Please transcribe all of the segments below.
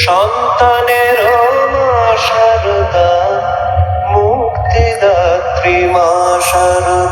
সন্তানের মা সারদা মুক্তিদাত্রী মা সারদা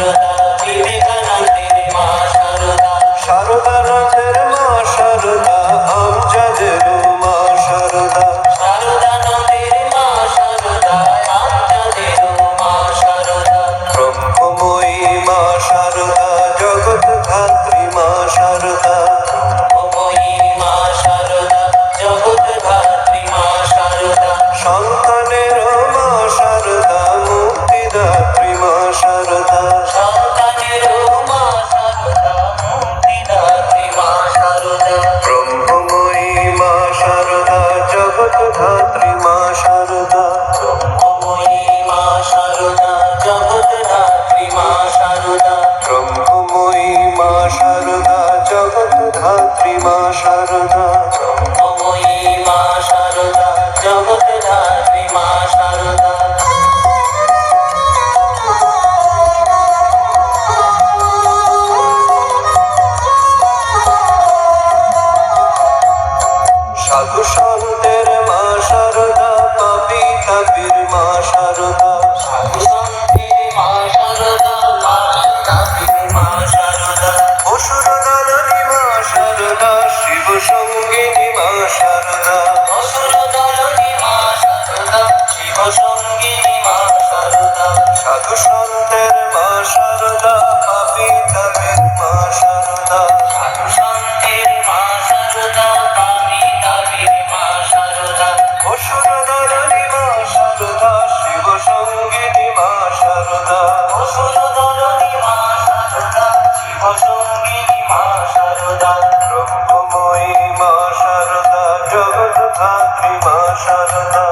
감사합니다. জগদ্ধাত্রী মা সারদা ব্রহ্মময়ী মা সারদা জগদ্ধাত্রী মা সারদা ব্রহ্মময়ী মা সারদা জগদ্ধাত্রী মা সারদা সাধু সন্তের মা সারদা পাপি তাপের মা সারদা। সাধু সন্তের মা সারদা পাপি তাপের মা সারদা। অসুর দরণী মা সারদা শিব সঙ্গিনী মা সারদা। অসুর দরণী মা সারদা শিব সঙ্গিনী মা সারদা। ব্রহ্মময়ী মা সারদা জগৎ ধাত্রী মা সারদা।